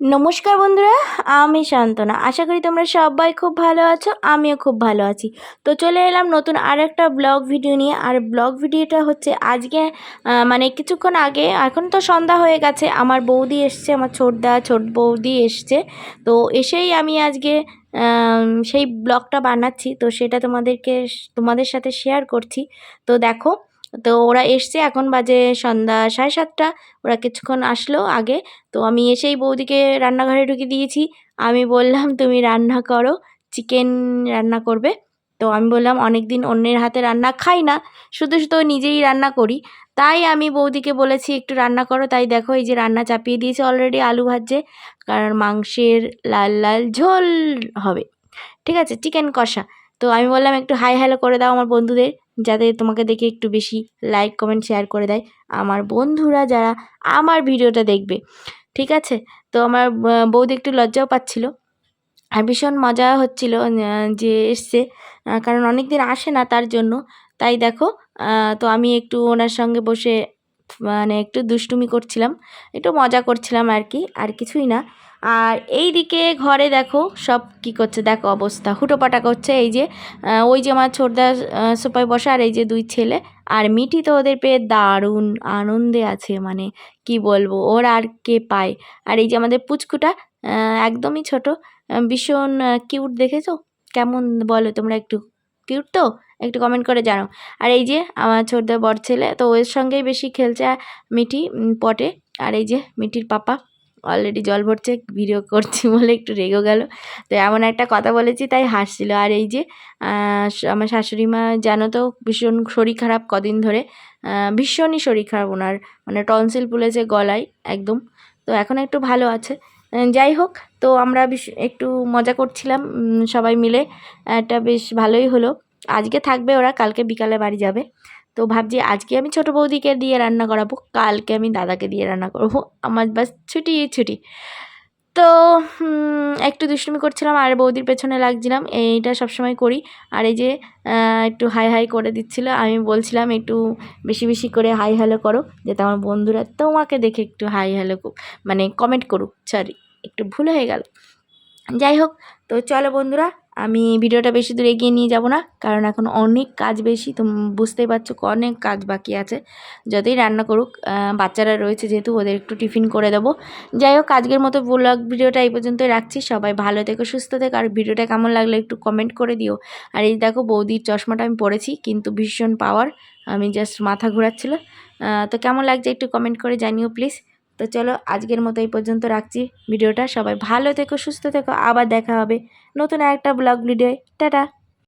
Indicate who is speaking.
Speaker 1: নমস্কার বন্ধুরা, আমি শান্তনা। আশা করি তোমরা সবাই খুব ভালো আছো, আমিও খুব ভালো আছি। তো চলে এলাম নতুন আর একটা ব্লগ ভিডিও নিয়ে। আর ব্লগ ভিডিওটা হচ্ছে আজকে মানে কিছুক্ষণ আগে, এখন তো সন্ধ্যা হয়ে গেছে, আমার বৌদি এসছে, আমার ছোটদা ছোট বৌদি এসছে। তো এসেই আমি আজকে সেই ব্লগটা বানাচ্ছি। তো সেটা তোমাদেরকে, তোমাদের সাথে শেয়ার করছি। তো দেখো তো ওরা এসছে, এখন বাজে সন্ধ্যা সাড়ে সাতটা। ওরা কিছুক্ষণ আসলো আগে। তো আমি এসেই বৌদিকে রান্নাঘরে ঢুকে দিয়েছি। আমি বললাম, তুমি রান্না করো, চিকেন রান্না করবে। তো আমি বললাম অনেক দিন অন্যের হাতে রান্না খাই না, শুধু শুধু নিজেই রান্না করি। তাই আমি বৌদিকে বলেছি, একটু রান্না করো। তাই দেখো, এই যে রান্না চাপিয়ে দিয়েছে অলরেডি আলু ভাজছে, কারণ মাংসের লাল লাল ঝোল হবে। ঠিক আছে, চিকেন কষা। তো আমি বললাম, একটু হাই হ্যালো করে দাও আমার বন্ধুদের। যাতে তোমাকে দেখে একটু বেশি লাইক কমেন্ট শেয়ার করে দেয় আমার বন্ধুরা যারা আমার ভিডিওটা দেখবে। ঠিক আছে? তো আমার বৌদি একটু লজ্জাও পাচ্ছিল আর ভীষণ মজা হচ্ছিল যে এসছে। কারণ অনেক দিন আসে না তার জন্য। তাই দেখো তো আমি একটু ওনার সঙ্গে বসে মানে একটু দুষ্টুমি করছিলাম, একটু মজা করছিলাম আর কি, আর কিছুই না। আর এই দিকে ঘরে দেখো সব কি করছে, দেখো অবস্থা, হুটোপাটা করছে এই যে ওই যে আমার ছোটদা সোপায় বসা আর এই যে দুই ছেলে আর মিঠি তো ওদের পেয়ে দারুণ আনন্দে আছে মানে কি বলব, ওর আর কে পায়। আর এই যে আমাদের পুচকুটা একদমই ছোট ভীষণ কিউট দেখেছ? কেমন বলো তোমরা একটু কিউট তো? একটু কমেন্ট করে জানো আর এই যে আমার ছোটদা বড় ছেলে, তো ওর সঙ্গেই বেশি খেলছে মিঠি পটে। আর এই যে মিঠির পাপা অলরেডি জল ভরছে ভিডিও করছি বলে একটু রেগে গেল। তো এমন একটা কথা বলেছি, তাই হাসছিল। আর এই যে আমার শাশুড়ি মা জানো তো, ভীষণ শরীর খারাপ কদিন ধরে। ভীষণই শরীর খারাপ ওনার। মানে টনসিল পুলেছে গলায়, একদম। তো এখন একটু ভালো আছে। যাই হোক, তো আমরা একটু মজা করছিলাম সবাই মিলে। একটা বেশ ভালোই হলো। আজকে থাকবে ওরা, কালকে বিকালে বাড়ি যাবে। তো ভাবছি আজকে আমি ছোটো বৌদিকে দিয়ে রান্না করাবো, কালকে আমি দাদাকে দিয়ে রান্না করব। আমার বাস ছুটি ছুটি। তো একটু দুষ্টুমি করছিলাম, আর বৌদির পেছনে লাগছিলাম, এইটা সবসময় করি। আর এই যে একটু হাই হাই করে দিচ্ছিল, আমি বলছিলাম, একটু বেশি বেশি করে হাই হ্যালো করো, যাতে আমার বন্ধুরা তোমাকে দেখে একটু হাই হ্যালো মানে কমেন্ট করুক সরি একটু ভুল হয়ে গেল। যাই হোক, তো চলো বন্ধুরা আমি ভিডিওটা বেশি দূর এগিয়ে নিয়ে যাব না, কারণ এখন অনেক কাজ বেশি, তো বুঝতেই পারছ অনেক কাজ বাকি আছে। যতই রান্না করুক বাচ্চারা রয়েছে যেহেতু, ওদের একটু টিফিন করে দেবো। যাই হোক, আজকের মতো ব্লগ ভিডিওটা এই পর্যন্তই রাখছি। সবাই ভালো থেকো, সুস্থ থেকো, আর ভিডিওটা কেমন লাগল একটু কমেন্ট করে দিও। আর এই দেখো বৌদির চশমাটা আমি পরেছি, কিন্তু ভীষণ পাওয়ার আমি জাস্ট মাথা ঘোরাচ্ছিল। তো কেমন লাগছে একটু কমেন্ট করে জানিও প্লিজ তো চলো আজকের মতো এই পর্যন্ত রাখছি। ভিডিওটা সবাই ভালো থেকো, সুস্থ থেকো। আবার দেখা হবে নতুন একটা ব্লগ ভিডিও টাটা।